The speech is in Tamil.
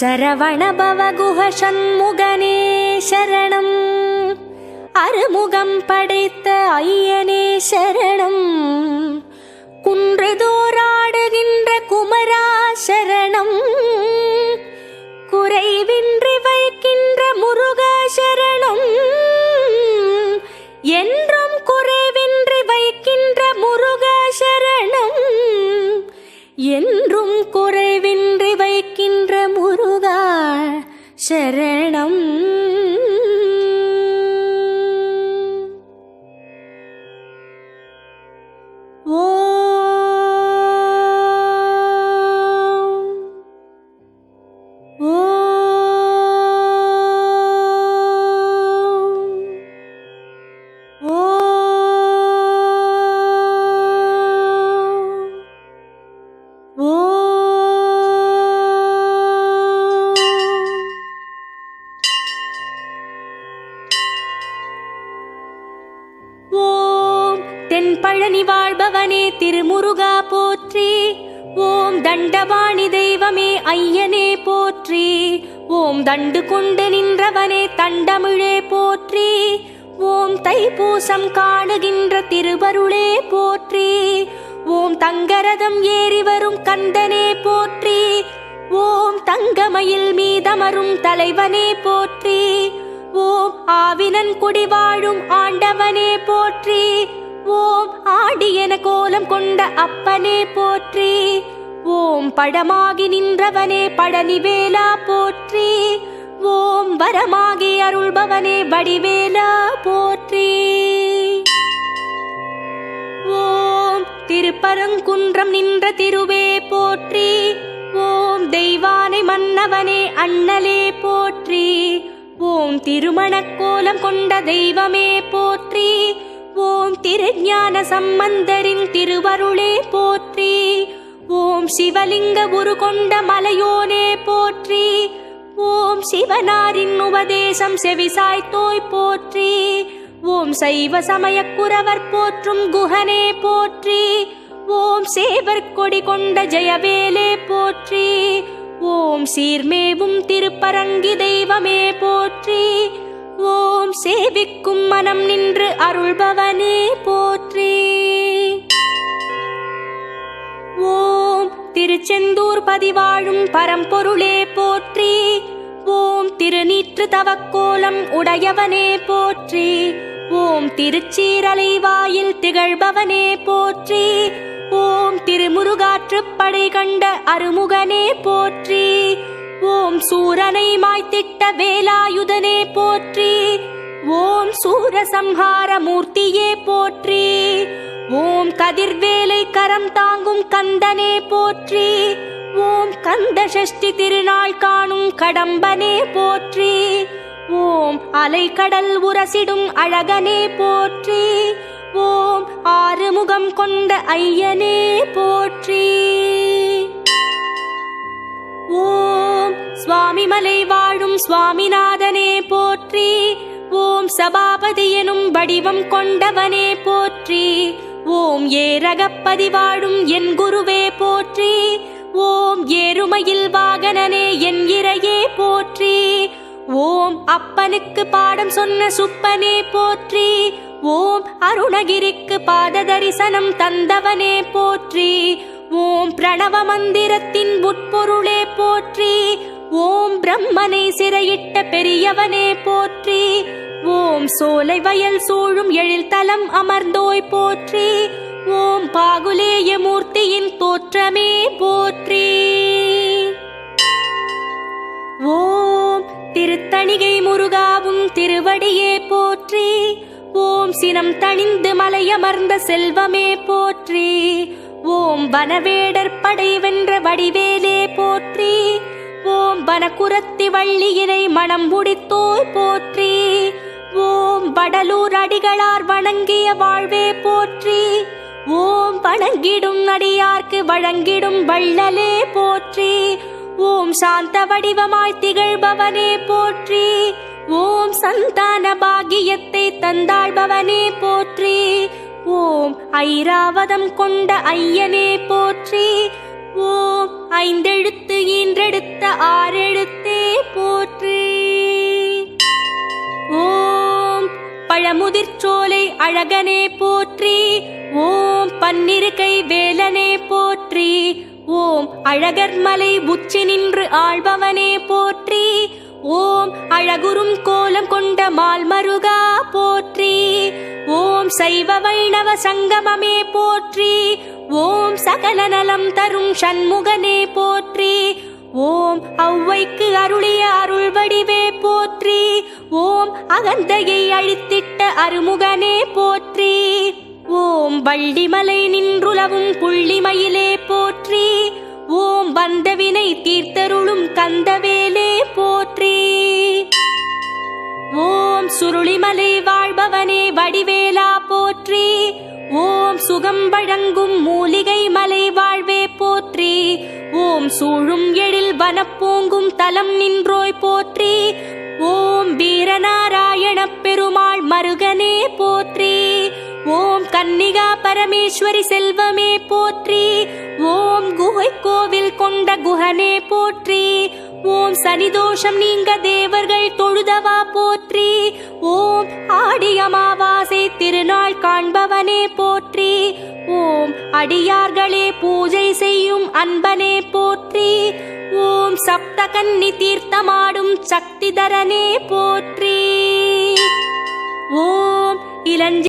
சரவணபவகுஹ சண்முகனே சரணம். அருமுகம் படைத்த ஐயனே சரணம். குன்றுதோராடுகின்ற குமரா சரணம். குறைவின்றி வைக்கின்ற முருகா சரணம். என்றும் சரணம் தென் பழனி வாழ்பவனே திருமுருகா போற்றி. ஓம் தண்டபாணி தெய்வமே ஐயனே போற்றி. ஓம் தண்டு கொண்டு நின்றவனே தண்டமிழே போற்றி. ஓம் தைப்பூசம் காணுகின்ற திருவருளே போற்றி. ஓம் தங்கரதம் ஏறி வரும் கந்தனே போற்றி. ஓம் தங்கமயில் மீதமரும் தலைவனே போற்றி. ஓம் ஆவினன் குடி வாழும் ஆண்டவனே போற்றி. ஓம் ஆடி என கோலம் கொண்ட அப்பனே போற்றி. ஓம் படமாகி நின்றவனே பழனிவேலா போற்றி. ஓம் வரமாகி அருள்பவனே வடிவேலா போற்றி. ஓம் திருப்பரங்குன்றம் நின்ற திருவே போற்றி. ஓம் தெய்வானை மன்னவனே அண்ணலே போற்றி. ஓம் திருமணக் கோலம் கொண்ட தெய்வமே போற்றி. ஓம் திருஞான சம்பந்தரின் திருவருளே போற்றி. ஓம் சிவலிங்க உரு கொண்ட மலையோனே போற்றி. ஓம் சிவனாரின் உபதேசம் செவிசாய்த்தோய் போற்றி. ஓம் சைவ சமயக் குரவர் போற்றும் குஹனே போற்றி. ஓம் சேவர் கொடி கொண்ட ஜெயவேலே போற்றி. ஓம் சீர்மேவும் திருப்பரங்கி தெய்வமே போற்றி. ஓம் சேவிக்கும் மனம் நின்று அருள்பவனே போற்றி. ஓம் திருச்செந்தூர் பதிவாழும் பரம்பொருளே போற்றி. ஓம் திருநீற்று தவக்கோலம் உடையவனே போற்றி. ஓம் திருச்சீரலை வாயில் திகழ்பவனே போற்றி. ஓம் திருமுருகாற்றுப்படை கண்ட அருமுகனே போற்றி. ஓம் சூரனை மாய்த்திட்ட வேலாயுதனே போற்றி. ஓம் சூரசம்ஹார மூர்த்தியே போற்றி. ஓம் கதிர்வேலை கரம் தாங்கும் கந்தனே போற்றி. ஓம் கந்த சஷ்டி திருநாள் காணும் கடம்பனே போற்றி. ஓம் அலைக்கடல் உரசிடும் அழகனே போற்றி. ஓம் ஆறுமுகம் கொண்ட ஐயனே போற்றி. சுவாமிமலை வாழும் சுவாமிநாதனே போற்றி. ஓம் சபாபதி எனும் வடிவம் கொண்டவனே போற்றி. ஓம் ஏரகப்பதி வாழும் என் குருவே போற்றி. ஓம் ஏறுமையில் வாகனனே என் இறையே போற்றி. ஓம் அப்பனுக்கு பாடம் சொன்ன சுப்பனே போற்றி. ஓம் அருணகிரிக்கு பாத தரிசனம் தந்தவனே போற்றி. ஓம் பிரணவ மந்திரத்தின் உட்பொருளே போற்றி. ஓம் பிரம்மனை சிறையிட்ட பெரியவனே போற்றி. ஓம் சோலை வயல் சூழும் எழில் தலம் அமர்ந்தோய் போற்றி. ஓம் பாகுலேய மூர்த்தியின் தோற்றமே போற்றி. ஓம் திருத்தணிகை முருகாவும் திருவடியே போற்றி. ஓம் சினம் தணிந்து மலையமர்ந்த செல்வமே போற்றி. ஓம் வனவேடர் படை வென்ற வடிவேலே போற்றி. வனக்குரத்தி வள்ளியினை மனம் முடித்தோய் போற்றி. ஓம் வடலூர் அடிகளார் வணங்கிய வாழ்வே போற்றி. ஓம் வணங்கிடும் அடியார்க்கு வழங்கிடும் வள்ளலே போற்றி. ஓம் சாந்த வடிவமாய் திகழ்பவனே போற்றி. ஓம் சந்தான பாகியத்தை தந்தாழ்பவனே போற்றி. ஓம் ஐராவதம் கொண்ட ஐயனே போற்றி. ஓம் ஐந்தெழுத்து ஈன்றெடுத்த ஆறெழுத்தே போற்று. ஓம் பழமுதிர்ச்சோலை அழகனே போற்றி. ஓம் பன்னிருகை வேலனே போற்றி. ஓம் அழகர்மலை உச்சி நின்று ஆழ்பவனே போற்றி. ஓம் அழகுறும் கோலம் கொண்ட மால்மருகா போற்றி. ஓம் சைவ வைணவ சங்கமமே போற்றி. ஓம் சகல நலம் தரும் சண்முகனே போற்றி. ஓம் ஔவைக்கு அருளிய அருள் வடிவே போற்றி. ஓம் அகந்தையை அழித்திட்ட அருமுகனே போற்றி. ஓம் வள்ளிமலை நின்றுலவும் புள்ளிமயிலே போற்றி. ஓம் வந்தவினை தீர்த்தருளும் கந்தவேலே போற்றி. ஓம் சுருளிமலை வாழ்பவனே சுகம் வழங்கும் மூலிகை மலை வாழ்வே போற்றி. ஓம் சூழும் எழில் வனப்பூங்கும் தலம் நின்றோய் போற்றி. ஓம் வீரநாராயணப் பெருமாள் மருகனே போற்றி. ஓம் கன்னிகா பரமேஸ்வரி செல்வமே போற்றி. ஓம் குகை கோவில் கொண்ட குஹனே போற்றி. ஓம் சனிதோஷம் நீங்க தேவர்கள் தொழுதவா போற்றி. ஓம் ஆடி அமாவாசை திருநாள் காண்பவனே போற்றி. ஓம் அடியார்களே பூஜை செய்யும் அன்பனே போற்றி. ஓம் சப்த கன்னி தீர்த்தமாடும் சக்திதரனே போற்றி. ஓம் இளஞ்சி